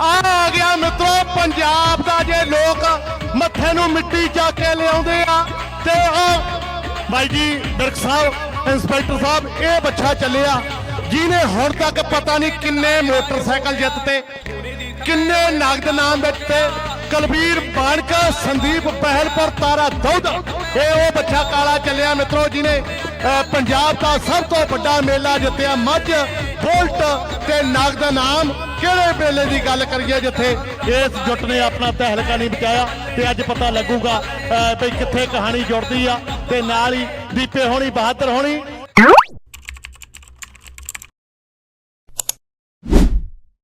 ਆ ਆ ਗਿਆ ਮਿੱਤਰੋ, ਪੰਜਾਬ ਦਾ ਜੇ ਲੋਕ ਮੱਥੇ ਨੂੰ ਮਿੱਟੀ ਚਾ ਕੇ ਲਿਆਉਂਦੇ ਆ, ਤੇ ਉਹ ਬਾਈ ਜੀ ਡਰਕ ਸਾਹਿਬ, ਇੰਸਪੈਕਟਰ ਸਾਹਿਬ, ਇਹ ਬੱਚਾ ਚੱਲਿਆ, ਜਿਹਨੇ ਹੁਣ ਤੱਕ ਪਤਾ ਨਹੀਂ ਕਿੰਨੇ ਮੋਟਰਸਾਈਕਲ ਜਿੱਤਤੇ ਕਿੰਨੇ ਨਗਦ ਨਾਮ ਦਿੱਤੇ ਕਲਬੀਰ ਬਾਣਕਾ ਸੰਦੀਪ ਪਹਿਲਪੁਰ, ਤਾਰਾ ਦੁੱਧ। ਇਹ ਉਹ ਬੱਚਾ ਕਾਲਾ ਚੱਲਿਆ ਮਿੱਤਰੋ, ਜਿਹਨੇ ਪੰਜਾਬ ਦਾ ਸਭ ਤੋਂ ਵੱਡਾ ਮੇਲਾ ਜਿੱਤਿਆ, ਮੱਝ, ਬੋਲਟ ਤੇ ਨਗਦ ਨਾਮ ਕਿਹੜੇ ਮੇਲੇ ਦੀ ਗੱਲ ਕਰੀਏ ਜਿੱਥੇ ਇਸ ਜੁੱਟ ਨੇ ਆਪਣਾ ਤਹਿਲਕਾ ਨਹੀਂ ਬਚਾਇਆ ਤੇ ਅੱਜ ਪਤਾ ਲੱਗੂਗਾ ਵੀ ਕਿੱਥੇ ਕਹਾਣੀ ਜੁੜਦੀ ਆ ਤੇ ਨਾਲ ਹੀ ਦੀਪੇ ਹੋਣੀ, ਬਹਾਦਰ ਹੋਣੀ।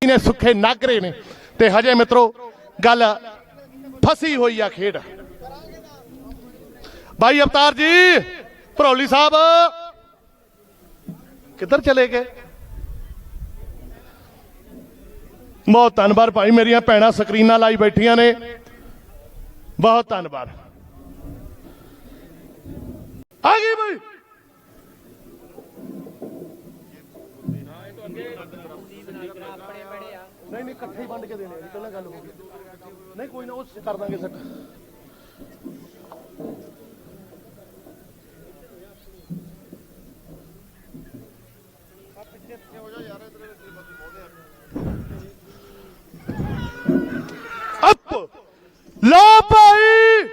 ਨੇ ਸੁੱਖੇ ਨਾਗਰੇ ਨੇ। ਤੇ ਹਜੇ ਮਿੱਤਰੋ, ਗੱਲ ਫਸੀ ਹੋਈ ਆ ਖੇਡ। ਭਾਈ ਅਵਤਾਰ ਜੀ, ਭਰੌਲੀ ਸਾਹਿਬ, ਕਿੱਧਰ ਚਲੇ ਗਏ? ਬਹੁਤ ਧੰਨਵਾਦ ਭਾਈ, ਮੇਰੀਆਂ ਭੈਣਾਂ ਸਕਰੀਨਾਂ ਲਾਈ ਬੈਠੀਆਂ ਨੇ। ਬਹੁਤ ਧੰਨਵਾਦ। ਆ ਗਈ ਭਾਈ ਨਹੀਂ ਨਹੀਂ, ਇਕੱਠੇ ਹੀ ਵੰਡ ਕੇ ਦੇਣੇ ਆ ਜੀ, ਪਹਿਲਾਂ ਗੱਲ ਹੋ ਗਈ। ਨਹੀਂ, ਕੋਈ ਨਾ, ਉਹ ਕਰ ਦਾਂਗੇ ਸੈੱਟ। ਅੱਪ ਲੋ ਭਾਈ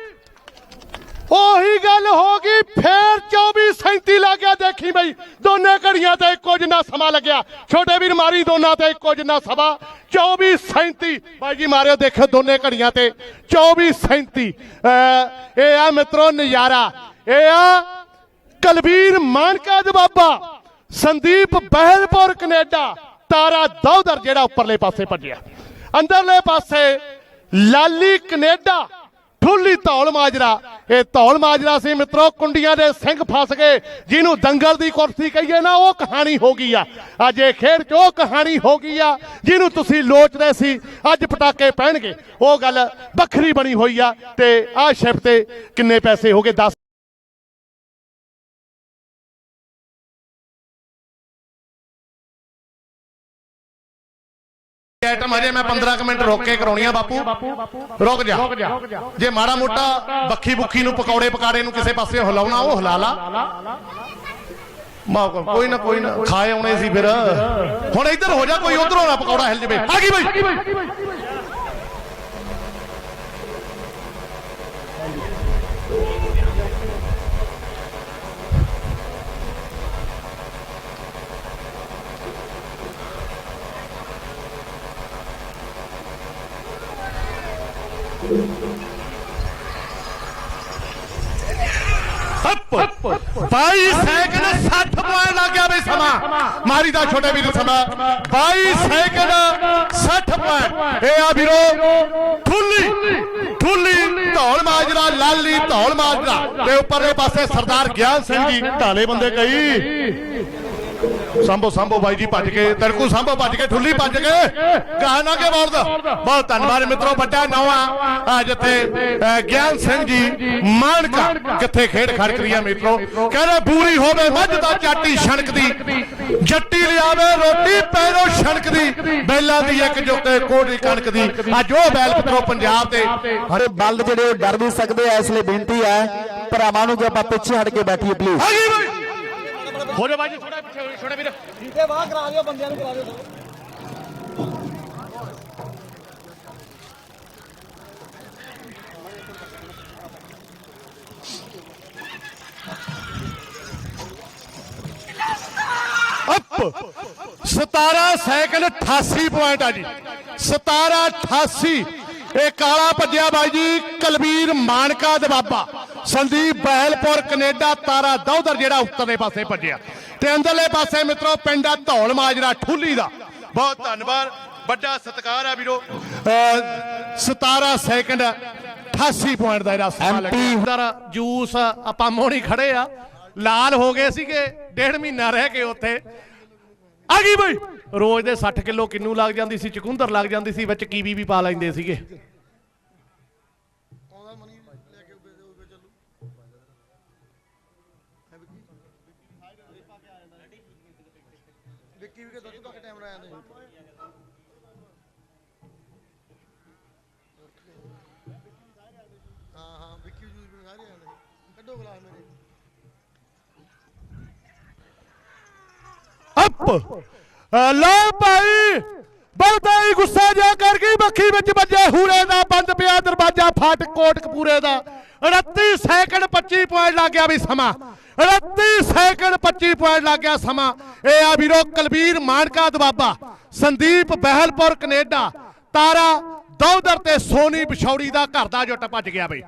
ਉਹੀ ਗੱਲ ਹੋ ਗਈ, ਫੇਰ 24 37 ਲੱਗ ਦੇਖੀ ਬਈ। ਦੋਨੇ ਘੜੀਆਂ ਤੇ ਇੱਕੋ ਜਿੰਨਾ ਸਮਾਂ ਲੱਗਿਆ। ਛੋਟੇ ਵੀਰ ਮਾਰੀ ਦੋਨਾਂ ਤੇ ਇੱਕੋ ਜਿੰਨਾ ਸਮਾਂ। 24 37 ਬਾਈ ਜੀ ਮਾਰਿਓ ਦੇਖੋ ਦੋਨੇ ਘੜੀਆਂ ਤੇ। 24 37 ਇਹ ਆ ਮਿੱਤਰੋ ਨਜ਼ਾਰਾ। ਇਹ ਆ ਕਲਬੀਰ ਮਾਨਕਾ ਦਬਾਬਾ ਸੰਦੀਪ ਬਹਿਲਪੁਰ, ਕੈਨੇਡਾ। ਤਾਰਾ ਦੌਦਰ ਜਿਹੜਾ ਉੱਪਰਲੇ ਪਾਸੇ ਭੱਜਿਆ। ਅੰਦਰਲੇ ਪਾਸੇ ਲਾਲੀ, ਕੈਨੇਡਾ। ਠੁੱਲੀ ਧੌਲ ਮਾਜਰਾ। ਇਹ ਧੌਲ ਮਾਜਰਾ ਸੀ ਮਿੱਤਰੋ, ਕੁੰਡੀਆਂ ਦੇ ਸਿੰਘ ਫਸ ਗਏ। ਜਿਹਨੂੰ ਦੰਗਲ ਦੀ ਕੁਰਸੀ ਕਹੀਏ ਨਾ, ਉਹ ਕਹਾਣੀ ਹੋ ਗਈ ਆ। ਅੱਜ ਇਹ ਖੇਡ 'ਚ ਉਹ ਕਹਾਣੀ ਹੋ ਗਈ ਆ, ਜਿਹਨੂੰ ਤੁਸੀਂ ਲੋਚਦੇ ਸੀ, ਅੱਜ ਪਟਾਕੇ ਪਹਿਣਗੇ ਉਹ ਗੱਲ ਵੱਖਰੀ ਬਣੀ ਹੋਈ ਆ ਤੇ ਆਹ ਸ਼ਿਫਟ ਤੇ ਕਿੰਨੇ ਪੈਸੇ ਹੋ ਗਏ? 10 ਆਈਟਮ ਹਜੇ ਮੈਂ 15 ਕੁ ਮਿੰਟ ਰੋਕ ਕੇ ਕਰਾਉਣੀ ਆ ਬਾਪੂ। ਰੁਕ ਜਾ। ਜੇ। ਮਾੜਾ ਮੋਟਾ ਬੱਖੀ ਬੁੱਖੀ ਨੂੰ ਪਕੌੜੇ ਪਕਾੜੇ ਨੂੰ ਕਿਸੇ ਪਾਸੇ ਹਿਲਾਉਣਾ ਉਹ ਹਿਲਾ ਲਾ। ਮਾ ਕੋਈ ਨਾ ਕੋਈ ਨਾ। ਖਾਏ ਆਉਣੇ ਸੀ ਫਿਰ। ਹੁਣ ਇੱਧਰ ਹੋ ਜਾ ਕੋਈ ਉਧਰੋਂ ਨਾ ਪਕੌੜਾ ਹਿਲ ਜਵੇ। ਆ ਗਈ ਬਈ। 22 ਸੈਕਿੰਡ 60 ਪੁਆਇੰਟ ਲੱਗ ਗਿਆ ਬਈ ਸਮਾਂ। ਮਾਰੀ ਦਾ ਛੋਟੇ ਵੀਰ ਸਮਾਂ। 22 ਸੈਕਿੰਡ 60 ਪੁਆਇੰਟ। ਇਹ ਆ ਵੀਰੋ, ਠੁੱਲੀ ਠੁੱਲੀ, ਧੌਲ ਮਾਜਰਾ, ਲਾਲੀ ਧੌਲ ਮਾਜਰਾ। ਤੇ ਉੱਪਰਲੇ ਪਾਸੇ ਸਰਦਾਰ ਗਿਆਨ ਸਿੰਘ ਜੀ, ਢਾਲੇ ਬੰਦੇ ਕਈ ਸੰਭੋ ਸੰਭੋ ਬਾਈ ਜੀ ਭੱਜ ਕੇ ਤੜਕੂ ਸੰਭੋ ਭੱਜ ਕੇ ਠੁੱਲੀ ਭੱਜ ਕੇ। ਗਾਹ ਨਾ ਕੇ ਮਾਰਦਾ। ਬਹੁਤ ਧੰਨਵਾਦ ਮਿੱਤਰੋ ਵੱਡਾ ਨਵਾਂ ਆ ਜਿੱਥੇ ਅਹ, ਗਿਆਨ ਸਿੰਘ ਜੀ ਮਾਨਕਾ ਕਿੱਥੇ ਖੇਡ ਖੜਕ ਰਹੀ ਆ ਮਿੱਤਰੋ। ਕਹਿੰਦੇ ਬੂਰੀ ਹੋਵੇ ਮੱਝ ਦਾ ਚਾਟੀ ਛਣਕਦੀ ਜੱਟੀ ਲਿਆਵੇ ਰੋਟੀ ਪੈਰੋ ਛਣਕਦੀ ਬੈਲਾਂ ਦੀ ਇੱਕ ਜੁੱਤੇ ਕੋੜੀ ਕਣਕ ਦੀ। ਅੱਜ ਉਹ ਬੈਲ ਮਿੱਤਰੋ ਪੰਜਾਬ ਦੇ ਹਰੇ ਬਲਦ ਜਿਹੜੇ ਉਹ ਡਰ ਵੀ ਸਕਦੇ ਆ ਇਸ ਲਈ ਬੇਨਤੀ ਹੈ ਭਰਾਵਾਂ ਨੂੰ ਕਿ ਆਪਾਂ ਪਿੱਛੇ ਹਟ ਕੇ ਬੈਠੀਏ ਪਲੀਜ਼ ਬਈ। ਹੋ ਜਾ ਬਾਈ ਜੀ ਥੋੜਾ ਪਿੱਛੇ ਹੋ ਛੋਟੇ ਵੀਰ ਠੀਕੇ ਬਾਹ ਕਰਾ ਦਿਓ ਬੰਦਿਆਂ ਨੂੰ ਕਰਾ ਦਿਓ। ਅਪ। 17 ਸੈਕਿੰਡ 88 ਪੁਆਇੰਟ ਆ ਜੀ। 17 88 ਇਹ ਕਾਲਾ ਭੱਜਿਆ ਬਾਈ ਜੀ ਕਲਬੀਰ ਮਾਨਕਾ ਦਬਾਬਾ ਸੰਦੀਪ ਬਹਿਲਪੁਰ ਕੈਨੇਡਾ ਤਾਰਾ ਦੌਦਰ ਜਿਹੜਾ ਉੱਤਰਲੇ ਪਾਸੇ ਭੱਜਿਆ। ਤੇ ਅੰਦਰਲੇ ਪਾਸੇ ਮਿੱਤਰੋ ਪਿੰਡ ਆ ਧੌਲ ਮਾਜਰਾ ਠੁੱਲੀ ਦਾ। ਬਹੁਤ ਧੰਨਵਾਦ। ਵੱਡਾ ਸਤਿਕਾਰ ਆ ਵੀਰੋ। ਅਹ 17 ਸੈਕਿੰਡ 88 ਪੁਆਇੰਟ ਦਾ ਇਹਦਾ ਸਮਾਂ ਲੱਗਿਆ ਜੂਸ ਆਪਾਂ ਮੋਹਣੀ ਖੜੇ ਆ। ਲਾਲ ਹੋ ਗਏ ਸੀਗੇ ਡੇਢ ਮਹੀਨਾ ਰਹਿ ਕੇ ਉੱਥੇ। ਆ ਗਈ ਬਈ। ਰੋਜ਼ ਦੇ 60 ਕਿਲੋ ਕਿੰਨੂ ਲੱਗ ਜਾਂਦੀ ਸੀ ਚਕੁੰਦਰ ਲੱਗ ਜਾਂਦੀ ਸੀ ਵਿੱਚ ਕੀਵੀ ਵੀ ਪਾ ਲੈਂਦੇ ਸੀਗੇ। ਵਿੱਕੀ ਵੀ ਕੇ ਦੁੱਧ ਟਾਈਮ ਲਾਇਆ ਨੇ ਹਾਂ ਹਾਂ, ਵਿੱਕੀ ਜੂਸ ਵੀ ਸਾਰੇ ਆਂਦੇ ਕੱਢੋ ਗਲਾਸ ਮੇਰੇ। ਅੱਪ ਲਓ ਭਾਈ! ਬਹੁਤਾ ਹੀ ਗੁੱਸਾ ਜਾ ਕਰਕੇ ਮੱਖੀ ਵਿੱਚ ਵੱਜਿਆ ਹੂਰੇ ਦਾ, ਬੰਦ ਪਿਆ ਦਰਵਾਜ਼ਾ ਫਾਟ ਕੋਟ ਕਪੂਰੇ ਦਾ। 29 ਸੈਕਿੰਡ 25 ਪੁਆਇੰਟ ਲੱਗ ਗਿਆ ਵੀ ਸਮਾਂ। 29 ਸੈਕਿੰਡ 25 ਪੁਆਇੰਟ ਲੱਗ ਗਿਆ ਸਮਾਂ। ਇਹ ਆ ਵੀਰੋ ਕਲਬੀਰ ਮਾਨਕਾ ਦਵਾਬਾ ਸੰਦੀਪ ਬਹਿਲਪੁਰ, ਕੈਨੇਡਾ। ਤਾਰਾ ਦੌਦਰ ਤੇ ਸੋਨੀ ਬਿਛੌੜੀ ਦਾ ਘਰ ਦਾ ਜੁੱਟ ਭੱਜ ਗਿਆ ਬਈ।